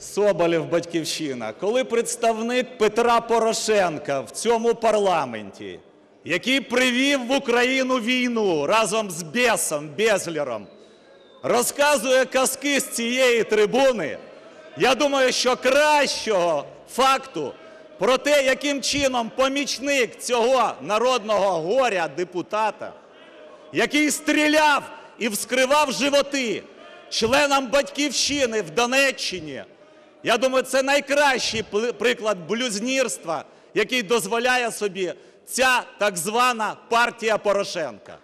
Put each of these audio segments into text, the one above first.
Соболєв, "Батьківщина". Коли представник Петра Порошенка в цьому парламенті, який привів в Україну війну разом з бєсом Безлером, розказує казки з цієї трибуни, я думаю, що кращого факту про те, яким чином помічник цього народного горя депутата, який стріляв і вскривав животи членам "Батьківщини" в Донеччині, я думаю, це найкращий приклад блюзнірства, який дозволяє собі ця так звана партія Порошенка.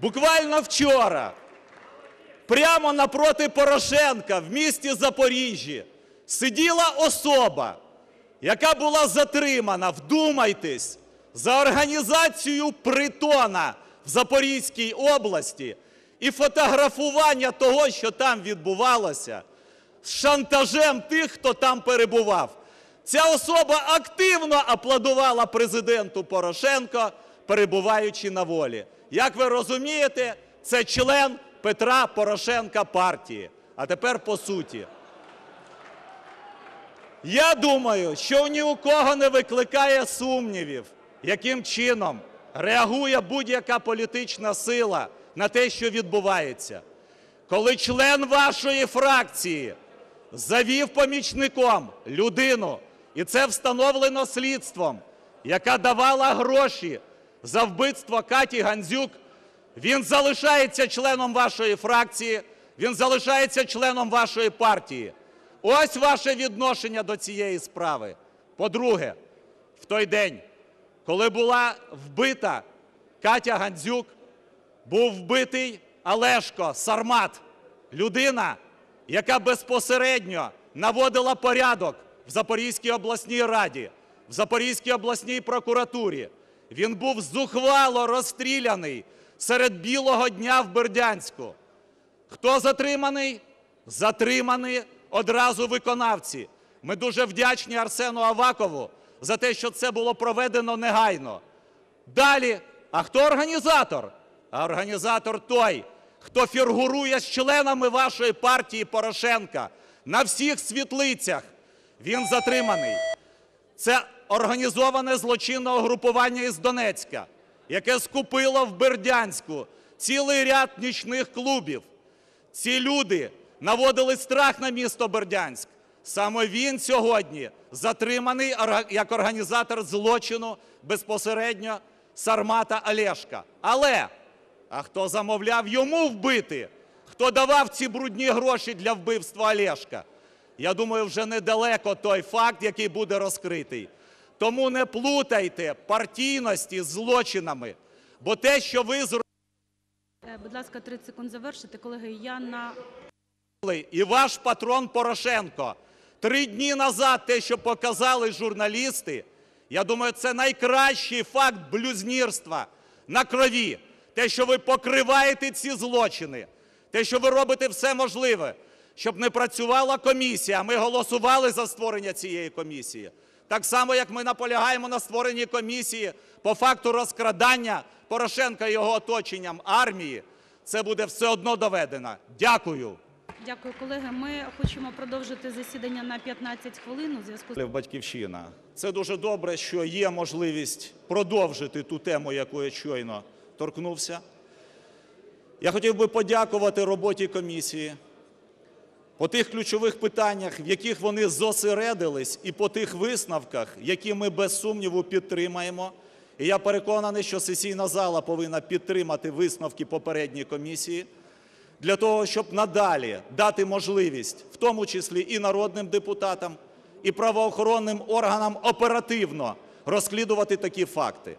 Буквально вчора прямо напроти Порошенка в місті Запоріжжі сиділа особа, яка була затримана, вдумайтесь, за організацію притона в Запорізькій області і фотографування того, що там відбувалося, з шантажем тих, хто там перебував. Ця особа активно аплодувала президенту Порошенко, перебуваючи на волі. Як ви розумієте, це член Петра Порошенка партії. А тепер по суті. Я думаю, що ні у кого не викликає сумнівів, яким чином реагує будь-яка політична сила на те, що відбувається. Коли член вашої фракції завів помічником людину, і це встановлено слідством, яка давала гроші за вбивство Каті Гандзюк, він залишається членом вашої фракції, він залишається членом вашої партії. Ось ваше відношення до цієї справи. По-друге, в той день, коли була вбита Катя Гандзюк, був вбитий Олешко Сармат, людина, яка безпосередньо наводила порядок в Запорізькій обласній раді, в Запорізькій обласній прокуратурі. Він був зухвало розстріляний серед білого дня в Бердянську. Хто затриманий? Затримані одразу виконавці. Ми дуже вдячні Арсену Авакову за те, що це було проведено негайно. Далі, а хто організатор? А організатор той, хто фігурує з членами вашої партії Порошенка на всіх світлицях. Він затриманий. Це організоване злочинне угрупування із Донецька, яке скупило в Бердянську цілий ряд нічних клубів. Ці люди наводили страх на місто Бердянськ. Саме він сьогодні затриманий як організатор злочину безпосередньо Сармата Олешка. Але а хто замовляв йому вбити? Хто давав ці брудні гроші для вбивства Олешка? Я думаю, вже недалеко той факт, який буде розкритий. Тому не плутайте партійності з злочинами, бо те, що ви зробили, Е, Будь ласка, 30 секунд завершити. Колеги, я на і ваш патрон Порошенко. Три дні назад те, що показали журналісти, я думаю, це найкращий факт блюзнірства на крові. Те, що ви покриваєте ці злочини, те, що ви робите все можливе, щоб не працювала комісія. Ми голосували за створення цієї комісії. Так само, як ми наполягаємо на створенні комісії по факту розкрадання Порошенка і його оточенням армії, це буде все одно доведено. Дякую. дякую, колеги. Ми хочемо продовжити засідання на 15 хвилин у зв'язку з Батьківщина. Це дуже добре, що є можливість продовжити ту тему, яку я щойно торкнувся. Я хотів би подякувати роботі комісії по тих ключових питаннях, в яких вони зосередились, і по тих висновках, які ми без сумніву підтримаємо. І я переконаний, що сесійна зала повинна підтримати висновки попередньої комісії для того, щоб надалі дати можливість, в тому числі і народним депутатам, і правоохоронним органам оперативно розслідувати такі факти.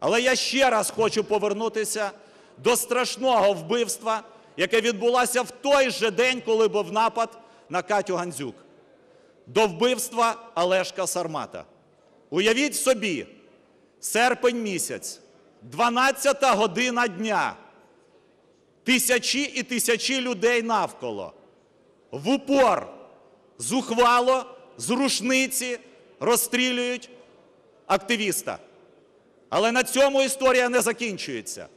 Але я ще раз хочу повернутися до страшного вбивства, яке відбулося в той же день, коли був напад на Катю Гандзюк. До вбивства Олешка Сармата. Уявіть собі, серпень місяць, 12 година дня, тисячі і тисячі людей навколо. В упор, зухвало, з рушниці розстрілюють активіста. Але на цьому історія не закінчується.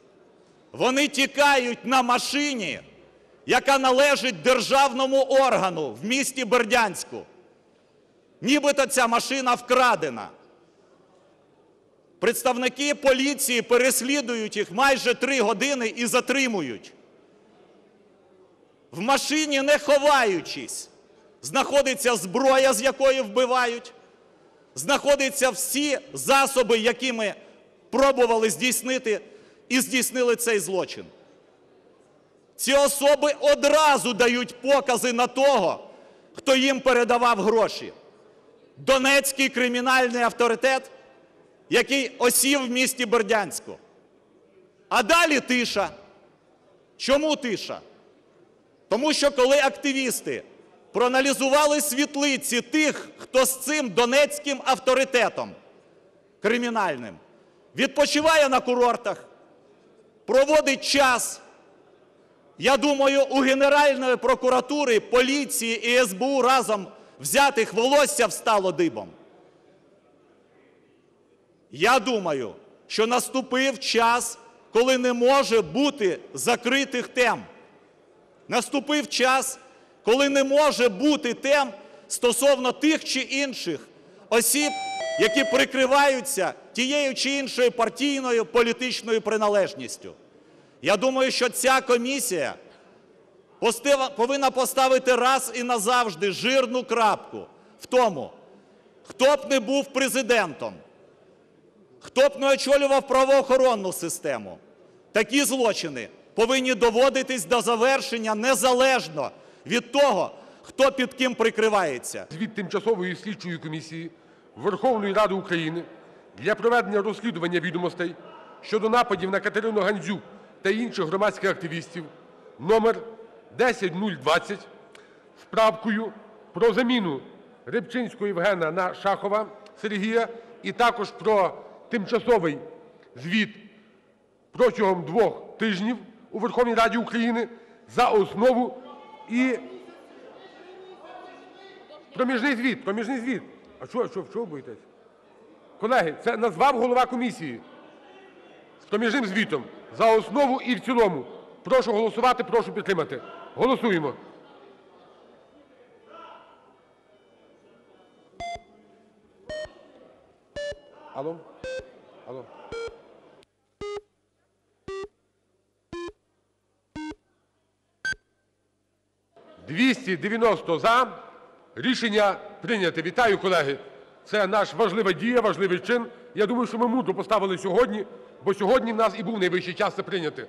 Вони тікають на машині, яка належить державному органу в місті Бердянську. Нібито ця машина вкрадена. Представники поліції переслідують їх майже три години і затримують. В машині, не ховаючись, знаходиться зброя, з якої вбивають, знаходяться всі засоби, якими пробували здійснити і здійснили цей злочин. Ці особи одразу дають покази на того, хто їм передавав гроші. Донецький кримінальний авторитет, який осів в місті Бердянську. А далі тиша. Чому тиша? Тому що коли активісти проаналізували світлиці тих, хто з цим донецьким авторитетом кримінальним відпочиває на курортах, проводить час, я думаю, у Генеральної прокуратури, поліції і СБУ разом взятих волосся встало дибом. Я думаю, що наступив час, коли не може бути закритих тем. Наступив час, коли не може бути тем стосовно тих чи інших осіб, які прикриваються тією чи іншою партійною політичною приналежністю. Я думаю, що ця комісія повинна поставити раз і назавжди жирну крапку в тому, хто б не був президентом, хто б не очолював правоохоронну систему. Такі злочини повинні доводитись до завершення незалежно від того, хто під ким прикривається. Звіт Тимчасової слідчої комісії Верховної Ради України для проведення розслідування відомостей щодо нападів на Катерину Гандзюк та інших громадських активістів номер 10020 з правкою про заміну Рибчинського Євгена на Шахова Сергія і також про тимчасовий звіт протягом двох тижнів у Верховній Раді України за основу і Проміжний звіт, проміжний звіт. А що, що, чого боїтесь? Колеги, це назвав голова комісії з проміжним звітом за основу і в цілому. Прошу голосувати, прошу підтримати. Голосуємо. Алло? Алло? «290 за». Рішення прийнято. Вітаю, колеги. Це наш важлива дія, важливий чин. Я думаю, що ми мудро поставили сьогодні, бо сьогодні в нас і був найвищий час це прийняти.